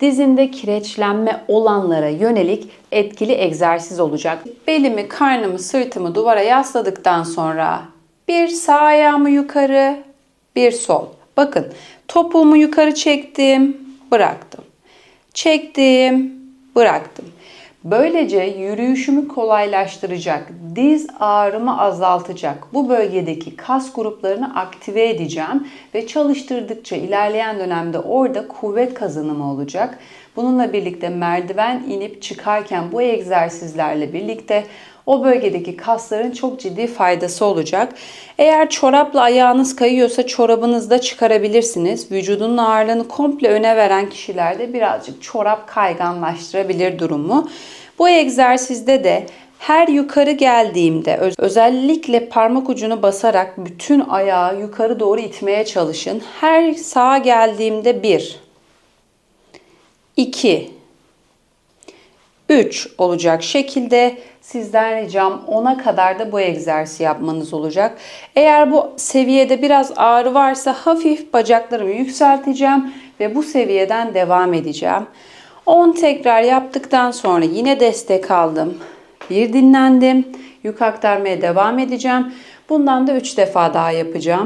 Dizinde kireçlenme olanlara yönelik etkili egzersiz olacak. Belimi, karnımı, sırtımı duvara yasladıktan sonra bir sağ ayağımı yukarı, bir sol. Bakın topuğumu yukarı çektim, bıraktım. Çektim, bıraktım. Böylece yürüyüşümü kolaylaştıracak, diz ağrımı azaltacak bu bölgedeki kas gruplarını aktive edeceğim ve çalıştırdıkça ilerleyen dönemde orada kuvvet kazanımı olacak. Bununla birlikte merdiven inip çıkarken bu egzersizlerle birlikte o bölgedeki kasların çok ciddi faydası olacak. Eğer çorapla ayağınız kayıyorsa çorabınızı da çıkarabilirsiniz. Vücudunun ağırlığını komple öne veren kişilerde birazcık çorap kayganlaştırabilir durumu. Bu egzersizde de her yukarı geldiğimde öz- özellikle parmak ucunu basarak bütün ayağı yukarı doğru itmeye çalışın. Her sağa geldiğimde 1 2 3 olacak şekilde sizden ricam 10'a kadar da bu egzersizi yapmanız olacak. Eğer bu seviyede biraz ağrı varsa hafif bacaklarımı yükselteceğim ve bu seviyeden devam edeceğim. 10 tekrar yaptıktan sonra yine destek aldım. Bir dinlendim. Yük aktarmaya devam edeceğim. Bundan da 3 defa daha yapacağım.